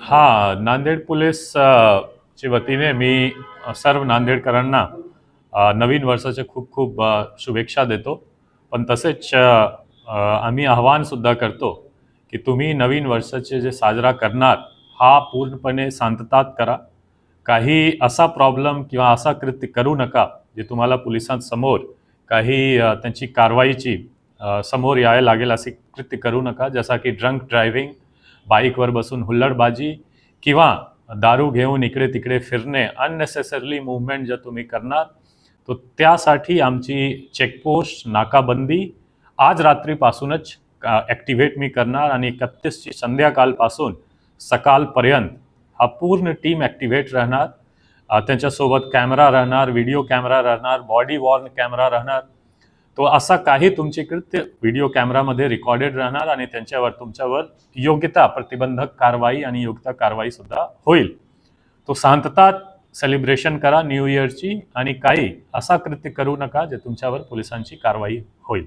हा नांदेड पोलीस च्या वतीने मी सर्व नांदेडकरांना नवीन वर्षाच्या खूप खूप शुभेच्छा देतो. पण तसेच आम्ही आवाहनसुद्धा करतो की तुम्ही नवीन वर्षाचे जे साजरा करणार हा पूर्णपणे शांततात करा. काही असा प्रॉब्लेम किंवा असा कृत्य करू नका जे तुम्हाला पोलिसांसमोर काही त्यांची कारवाईची समोर यायला लागेल असे कृत्य करू नका. जसा की ड्रंक ड्रायव्हिंग बाईकवर बसून हुल्लडबाजी किंवा दारू घेऊन इकडे तिकडे फिरणे अननेसेसरली मुवमेंट जर तुम्ही करणार तो त्यासाठी आमची चेकपोस्ट नाकाबंदी आज रात्रीपासूनच ॲक्टिव्हेट मी करणार आणि एकतीसची संध्याकाळपासून सकाळपर्यंत हा पूर्ण टीम ॲक्टिव्हेट राहणार. त्यांच्यासोबत कॅमेरा राहणार व्हिडिओ कॅमेरा राहणार बॉडी वॉर्न कॅमेरा राहणार. तो असा काही तुमचे कृत्य व्हिडिओ कॅमेरामध्ये रेकॉर्डेड राहणार आणि त्यांच्यावर तुमच्यावर योग्यता प्रतिबंधक कारवाई आणि योग्यता कारवाई सुद्धा होईल. तो शांतता सेलिब्रेशन करा न्यू इयरची आणि काही असा कृत्य करू नका जे तुमच्यावर पोलिसांची कारवाई होईल.